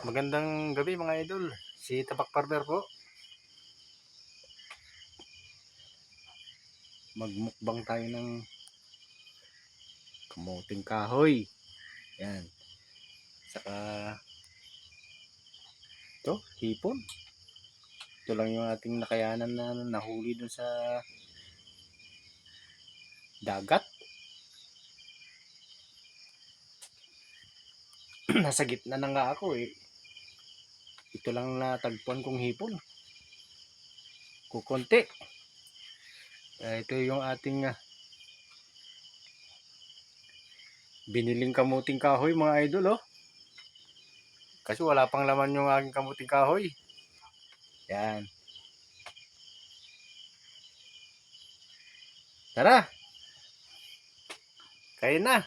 Magandang gabi mga idol. Si Tapak Barber po. Magmukbang tayo ng kamuting kahoy. Yan. Saka ito, hipon. Ito lang yung ating nakayanan na nahuli dun sa dagat. Nasa gitna na nga ako eh. Ito lang natagpuan kong hipon. Kukunti. Eh, ito yung ating ah, biniling kamuting kahoy mga idol oh. Kasi wala pang laman yung aking kamuting kahoy. Yan. Tara. Kain na.